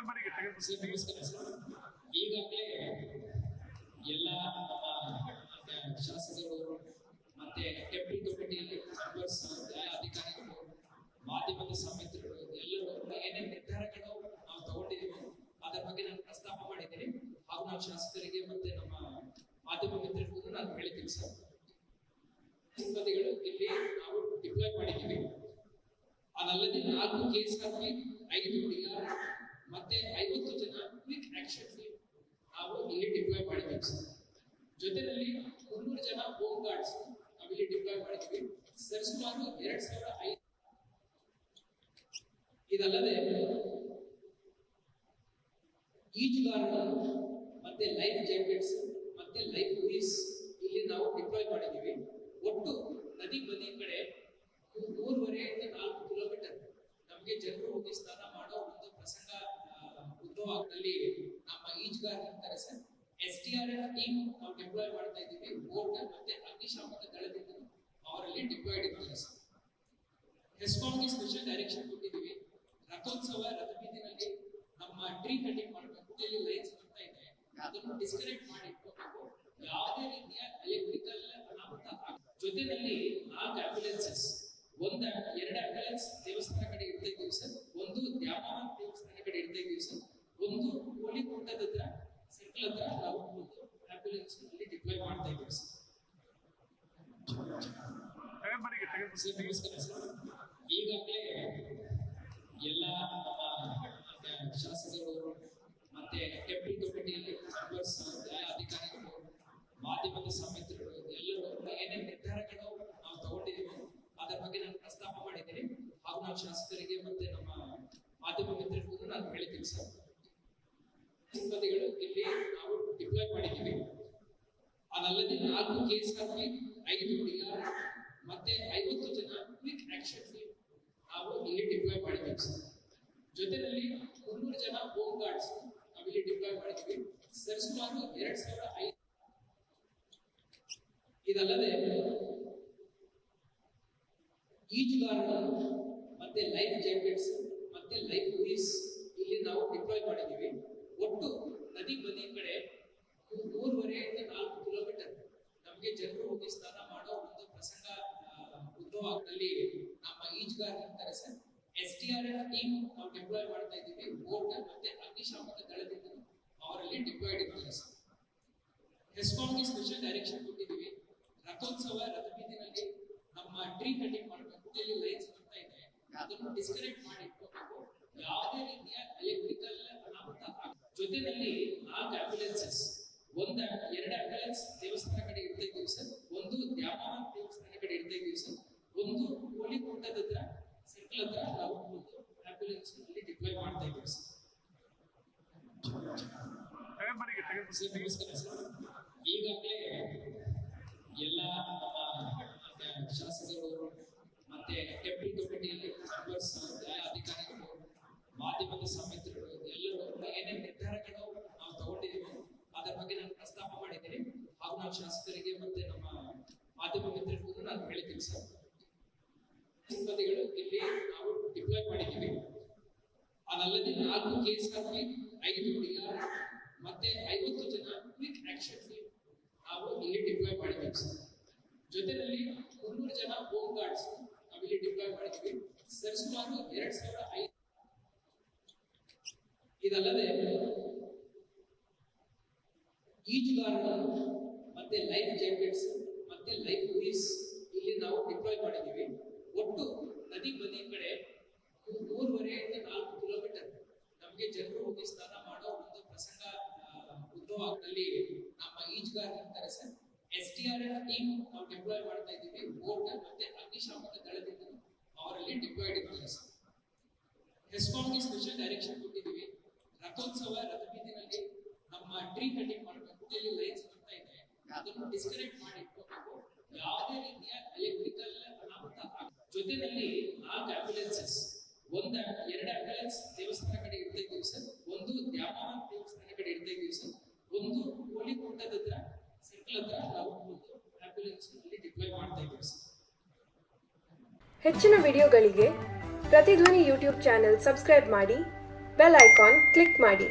Sir ಈಗಾಗಲೇ ಎಲ್ಲ ನಮ್ಮ ಶಾಸಕರು ಮತ್ತೆ ಕೆಪಿ ಕಮಿಟಿ ಮೆಂಬರ್ಸ್ ಅಧಿಕಾರಿಗಳು, ಮಾಧ್ಯಮದ ಸಮಿತಿಗಳು, ಎಲ್ಲರೂ ಏನೇನು ನಿರ್ಧಾರಗಳು ನಾವು ತಗೊಂಡಿದ್ದೀವಿ ಅದರ ಬಗ್ಗೆ ನಾನು ಪ್ರಸ್ತಾಪ ಮಾಡಿದ್ದೀನಿ. ಹಾಗೂ ನಾವು ಶಾಸಕರಿಗೆ ಮತ್ತೆ ನಮ್ಮ ಮಾಧ್ಯಮ ಮಿತ್ರರಿಗೂ ನಾನು ಹೇಳಿದ್ದೀನಿ, ಸರ್. ಸಿಬ್ಬಂದಿಗಳು ಇಲ್ಲಿ ನಾವು ಡಿಪ್ಲಾಯ್ ಮಾಡಿದ್ದೀವಿ. ಅದಲ್ಲದೆ ನಾಲ್ಕು ಕೇಸ್ ಆಗಿ ಐದು ಡಿಆರ್ ಮತ್ತೆ ಐವತ್ತು ಜನ ಕ್ವಿಕ್ ಆಕ್ಷನ್ ನಾವು ಇಲ್ಲಿ ಡಿಪ್ಲಾಯ್ ಮಾಡಿದ್ದೀವಿ. ಸರ್ ಜೊತೆಯಲ್ಲಿ ಮುನ್ನೂರು ಜನ ಹೋಮ್ ಗಾರ್ಡ್ಸ್ ಇಲ್ಲಿ ಡಿಪ್ಲಾಯ್ ಮಾಡಿದ್ವಿ ಸರ್ ಸುಮಾರು ಎರಡ್ ಸಾವಿರ ಐದು ಇದಲ್ಲದೆ ಈಜುಗಾರರು ಮತ್ತೆ ಲೈಫ್ ಜಾಕೆಟ್ಸ್ ಮತ್ತೆ ಲೈಫ್ ಪೊಲೀಸ್ ಇಲ್ಲಿ ನಾವು ಡಿಪ್ಲಾಯ್ ಮಾಡಿದ್ದೀವಿ. ಒಟ್ಟು ನದಿ ಬದಿ ಕಡೆ ಮೂರುವರೆಯಿಂದ ನಾಲ್ಕು ಕಿಲೋಮೀಟರ್ ನಮಗೆ ಜನರು ಹೋಗಿ ಸ್ನಾನ ಮಾಡೋ ಒಂದು ಪ್ರಸಂಗ ಆ, ಆಗ್ದಲ್ಲಿ ನಮ್ಮ ಈಜುಗಾರರು ಇರ್ತಾರೆ sir. S T R F team ನಾವು ಡಿಪ್ಲಾಯ್ ಮಾಡ್ತಾ ಇದ್ದೀವಿ. ಬೋಟ್ ಮತ್ತೆ ಅಗ್ನಿಶಾಮಕ ದಳದಿಂದ ಅವರಲ್ಲಿ ಡಿಪ್ಲಾಯ್ಡ್ ಇರ್ತಾರೆ ಸರ್. ಹೆಸ್ಕಾಂಗೆ ಸ್ಪೆಷಲ್ ಡೈರೆಕ್ಷನ್ ಕೊಟ್ಟಿದ್ದೀವಿ. ರಥೋತ್ಸವ ರಥಬೀದಿನಲ್ಲಿ ನಮ್ಮ ಟ್ರೀ ಕಟಿಂಗ್ ಮಾಡಬೇಕು ಇಲ್ಲಿ ಲೈನ್ಸ್ ಬರ್ತಾ ಇದೆ. ಅದನ್ನು ಡಿಸ್ಕನೆಕ್ಟ್ ಮಾಡಿ ಇಟ್ಕೋಬೇಕು. ಯಾವುದೇ ರೀತಿಯ ಎಲೆಕ್ಟ್ರಿಕಲ್ ಅನಾಹುತ ಜೊತೆಯಲ್ಲಿ ನಾಲ್ಕು ಆಂಬ್ಯುಲೆನ್ಸಸ್ ಒಂದ ಎರಡು ಆಂಬ್ಯುಲೆನ್ಸ್ ದೇವಸ್ಥಾನ ಕಡೆ ಇಡ್ತಾ ಇದ್ದೀವಿ ಸರ್ ಒಂದು ದ್ಯಾಮವ್ವ ದೇವಸ್ಥಾನ ಕಡೆ ಇಡ್ತಾ ಇದ್ದೀವಿ ಸರ್ ಒಂದು ಕೋಳಿ ಕುಂಟದ ಹತ್ರ ಸರ್ಕಲ್ ಹತ್ರ ನಾವು ಒಂದು ಅಲ್ಲಿ ಡಿಪ್ಲಾಯ್ ಮಾಡ್ತಾ ಇದ್ದೀವಿ ಸರ್ ಈಗಾಗಲೇ ಎಲ್ಲ ನಮ್ಮ ಶಾಸಕರು ಮತ್ತೆ ಡೆಪ್ಟಿ ಕಮಿಟಿಯಲ್ಲಿ ಮೆಂಬರ್ಸ್ ಅಧಿಕಾರಿಗಳು, ಮಾಧ್ಯಮದ ಸಮಿತಿಗಳು, ಎಲ್ಲರೂ ಏನೇನು ನಿರ್ಧಾರಗಳು ನಾವು ತಗೊಂಡಿದ್ದೀವಿ ಅದರ ಬಗ್ಗೆ ನಾನು ಪ್ರಸ್ತಾಪ ಮಾಡಿದ್ದೀನಿ. ಹಾಗೂ ನಾವು ಶಾಸಕರಿಗೆ ಮತ್ತೆ ನಮ್ಮ ಮಾಧ್ಯಮ ಮಿತ್ರರಿಗೂ ನಾನು ಹೇಳಿದ್ದೀನಿ ಸರ್. ಸಿಬ್ಬಂದಿಗಳು ಇಲ್ಲಿ ನಾವು ಡಿಪ್ಲೋಯ್ ಮಾಡಿದ್ದೀವಿ. ಅದಲ್ಲದೆ ನಾಲ್ಕು ಕೇಸ್ ಹಾಕಿ ಐದು ಹುಡುಗ ಮತ್ತೆ ಐವತ್ತು ಜನ ಕ್ವಿಕ್ ಆಕ್ಷನ್ ನಾವು ಇಲ್ಲಿ ಡಿಪ್ಲಾಯ್ ಮಾಡಿದ್ದೀವಿ ಸರ್. ಜೊತೆಯಲ್ಲಿ ಮುನ್ನೂರು ಜನ ಹೋಮ್ ಗಾರ್ಡ್ಸ್ ನಾವು ಇಲ್ಲಿ ಡಿಪ್ಲಾಯ್ ಮಾಡಿದ್ವಿ ಸರ್, ಸುಮಾರು ಎರಡ್ ಸಾವಿರ ಐದು ಇದಲ್ಲದೆ ಈಜುಗಾರರು ಮತ್ತೆ ಲೈಫ್ ಜಾಕೆಟ್ಸ್ ಮತ್ತೆ ಲೈಫ್ ಪೊಲೀಸ್ ಇಲ್ಲಿ ನಾವು ಡಿಪ್ಲಾಯ್ ಮಾಡಿದ್ದೀವಿ. ಒಟ್ಟು ನದಿ ಬದಿ ಕಡೆ ಮೂರುವರೆ ನಾಲ್ಕು ಜನರು ಹೋಗಿ ಸ್ನಾನ ಮಾಡೋ ಒಂದು ಪ್ರಸಂಗ ಉದ್ಭವ ಆಗ್ದಲ್ಲಿ ನಮ್ಮ ಈಜುಗಾರರು ಇರ್ತಾರೆ sir. S T R F team ನಾವು ಡಿಪ್ಲಾಯ್ ಮಾಡ್ತಾ ಇದ್ದೀವಿ. ಬೋಟ್ ಮತ್ತೆ ಅಗ್ನಿಶಾಮಕ ದಳದಿಂದ ಅವರಲ್ಲಿ ಡಿಪ್ಲಾಯ್ಡ್ ಇರ್ತಾರೆ ಸರ್. ಹೆಸ್ಕಾಂಗೆ ಸ್ಪೆಷಲ್ ಡೈರೆಕ್ಷನ್ ಕೊಟ್ಟಿದ್ದೀವಿ. ರಥೋತ್ಸವ ರಥಬೀದಿನಲ್ಲಿ ನಮ್ಮ ಟ್ರೀ ಕಟಿಂಗ್ ಮಾಡಬೇಕು. ಎಲ್ಲಿ ಲೈನ್ಸ್ ಬರ್ತಾ ಇದೆ. ಅದನ್ನು ಡಿಸ್ಕನೆಕ್ಟ್ ಮಾಡಿ ಇಟ್ಕೋಬೇಕು. ಯಾವುದೇ ರೀತಿಯ ಎಲೆಕ್ಟ್ರಿಕಲ್ ಅನಾಹುತ ಜೊತೆಯಲ್ಲಿ ನಾಲ್ಕು ಆಂಬ್ಯುಲೆನ್ಸಸ್ ಒಂದ ಎರಡು ಆಂಬುಲೆನ್ಸ್ ದೇವಸ್ಥಾನ ಕಡೆ ಇಡ್ತಾ ಇದ್ದೀವಿ ಸರ್. ಒಂದು ದ್ಯಾಮವ್ವ ದೇವಸ್ಥಾನ ಕಡೆ ಇಡ್ತಾ ಇದ್ದೀವಿ ಸರ್? ಒಂದು ಕೋಳಿ ಕೂಟದ ಹತ್ರ ಸರ್ಕಲ್ ಹತ್ರ ನಾವು ಒಂದು ಆಂಬ್ಯುಲೆನ್ಸ್ ಅಲ್ಲಿ ಡಿಪ್ಲಾಯ್ ಮಾಡ್ತಾ ಇದ್ದೀವಿ ಸರ್. ನಮಸ್ಕಾರ ಸರ್. ಈಗಾಗಲೇ ಎಲ್ಲ ನಮ್ಮ ಶಾಸಕರು ಮತ್ತೆ ಡೆಪ್ಯೂಟಿ ಕಮಿಟಿ ಮೆಂಬರ್ಸ್ ಅಧಿಕಾರಿಗಳು ಮಾಧ್ಯಮದ ಸಮಿತಿಗಳು ಎಲ್ಲರೂ ಕೂಡ ಏನೇನು ನಿರ್ಧಾರಗಳು ನಾವು ತಗೊಂಡಿದ್ದೀವಿ ಅದರ ಬಗ್ಗೆ ನಾನು ಪ್ರಸ್ತಾಪ ಮಾಡಿದ್ದೀನಿ ನಾವು ಶಾಸಕರಿಗೆ ಮತ್ತೆ ನಮ್ಮ ಮಾಧ್ಯಮ ಮಿತ್ರರಿಗೂ ನಾನು ಹೇಳಿದ್ದೀನಿ ಸರ್. ಸಿಬ್ಬಂದಿಗಳು ಇಲ್ಲಿ ನಾವು ಡಿಪ್ಲಾಯ್ ಮಾಡಿದ್ದೀವಿ. ಅದಲ್ಲದೆ ನಾಲ್ಕು ಕೇಸ್ ಹಾಕಿ ಐದು ಹುಡುಗ ಮತ್ತೆ ಐವತ್ತು ಜನ ಕ್ವಿಕ್ ಆಕ್ಷನ್ ನಾವು ಇಲ್ಲಿ ಡಿಪ್ಲಾಯ್ ಮಾಡಿದ್ದೀವಿ ಸರ್. ಜೊತೆಯಲ್ಲಿ ಮುನ್ನೂರು ಜನ ಹೋಮ್ ಗಾರ್ಡ್ಸ್ ನಾವು ಇಲ್ಲಿ ಡಿಪ್ಲಾಯ್ ಮಾಡಿದ್ದೀವಿ. ಸರ್, ಸುಮಾರು ಎರಡ್ ಸಾವಿರ ಐದು ಇದಲ್ಲದೆ ಈಜುಗಾರರು ಮತ್ತೆ ಲೈಫ್ ಜಾಕೆಟ್ಸ್ ಮತ್ತೆ ಲೈಫ್ ಬುರೀಸ್ ಇಲ್ಲಿ ನಾವು ಡಿಪ್ಲಾಯ್ ಮಾಡಿದ್ದೀವಿ. ಒಟ್ಟು ನದಿ ಬದಿ ಕಡೆ ಮೂರುವರೆಯಿಂದ ನಾಲ್ಕು ಕಿಲೋಮೀಟರ್ ನಮಗೆ ಜನರು ಹೋಗಿ ಸ್ನಾನ ಮಾಡೋ ಒಂದು ಪ್ರಸಂಗ ಉದ್ಭವ ಆಗದಲ್ಲಿ ನಮ್ಮ ಈಜುಗಾರ ಇರ್ತಾರೆ sir. S T R F team ನಾವು ಡಿಪ್ಲಾಯ್ ಮಾಡ್ತಾ ಇದ್ದೀವಿ. ಬೋಟ್ ಮತ್ತೆ ಅಗ್ನಿಶಾಮಕ ದಳದಿಂದ ಅವರಲ್ಲಿ ಡಿಪ್ಲಾಯ್ಡ್ ಇದ್ದಾರೆ ಸರ್. ಹೆಸ್ಕಾಂಗೆ ಸ್ಪೆಷಲ್ ಡೈರೆಕ್ಷನ್ ಕೊಟ್ಟಿದ್ದೀವಿ. ರಥೋತ್ಸವ ರಥಬೀದಿನಲ್ಲಿ ನಮ್ಮ ಟ್ರೀ ಕಟಿಂಗ್ ಮಾಡಬೇಕು. ಇಲ್ಲಿ ಲೈನ್ಸ್ ಅದನ್ನು ಡಿಸ್ಕನೆಕ್ಟ್ ಮಾಡಿ ಇಟ್ಕೋಬೇಕು ಯಾವುದೇ ರೀತಿಯ ಎಲೆಕ್ಟ್ರಿಕಲ್ ಅನಾಹುತ ಜೊತೆಯಲ್ಲಿ ನಾಲ್ಕು ಆಂಬ್ಯುಲೆನ್ಸಸ್ ಒಂದ ಎರಡು ಆಂಬ್ಯುಲೆನ್ಸ್ ದೇವಸ್ಥಾನ ಕಡೆ ಇಡ್ತಾ ಸರ್. ಒಂದು ದ್ಯಾಮವ್ವ ದೇವಸ್ಥಾನ ಕಡೆ ಇಡ್ತಾ ಇದ್ದೀವಿ ಸರ್. ಒಂದು ಕೋಳಿ ಕುಂಟದ ಹತ್ರ ಸರ್ಕಲ್ ಹತ್ರ ನಾವು ಒಂದು ಆಂಬ್ಯುಲೆನ್ಸ್ ಅಲ್ಲಿ ಡಿಪ್ಲಾಯ್ ಮಾಡ್ತಾ ಇದ್ದೀವಿ ಸರ್. ಹೆಚ್ಚಿನ ವಿಡಿಯೋಗಳಿಗೆ ಪ್ರತಿಧ್ವನಿ ಯೂಟ್ಯೂಬ್ ಚಾನೆಲ್ ಸಬ್ಸ್ಕ್ರೈಬ್ ಮಾಡಿ, ಬೆಲ್ ಐಕಾನ್ ಕ್ಲಿಕ್ ಮಾಡಿ.